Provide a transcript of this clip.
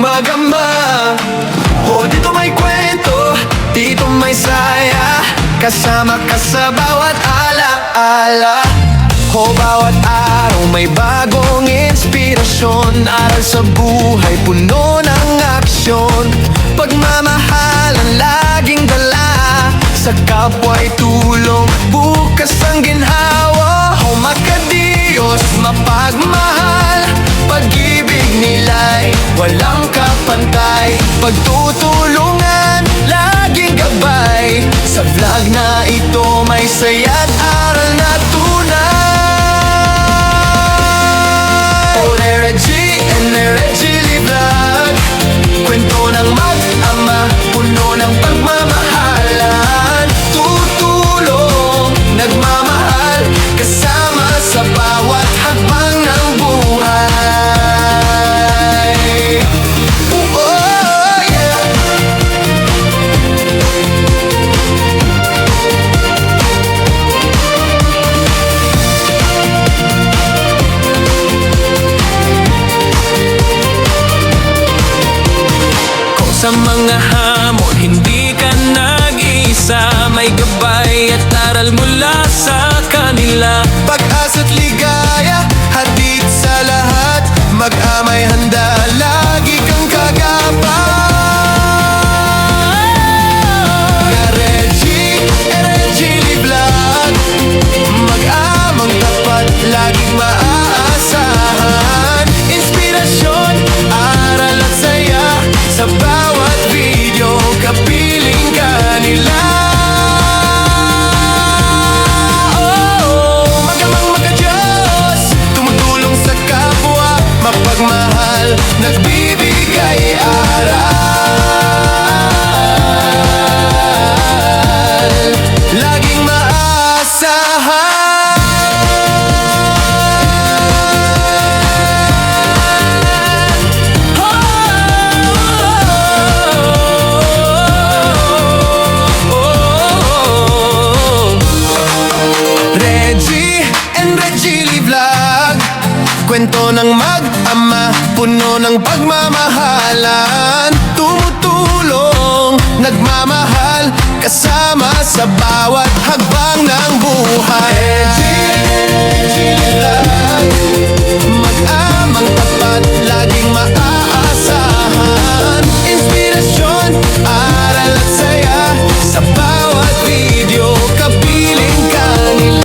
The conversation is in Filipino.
magama O dito may kwento, dito may saya. Kasama ka sa bawat alaala. O bawat araw may bagong inspirasyon. Aral sa buhay, puno ng aksyon. Pagmamahalan laging dala Sa kapwa'y tulong, Pagtutulungan, laging gabay. Sa vlog na ito may saya't aral na tunay. Oh, Reggie and Reggie sa mga hamon. Hindi ka nag-isa May gabay at aral mula sa kanila. Pag-asa't ligaya, Kwento ng mag-ama Puno ng pagmamahalan. Tumutulong, nagmamahal Kasama sa bawat hagbang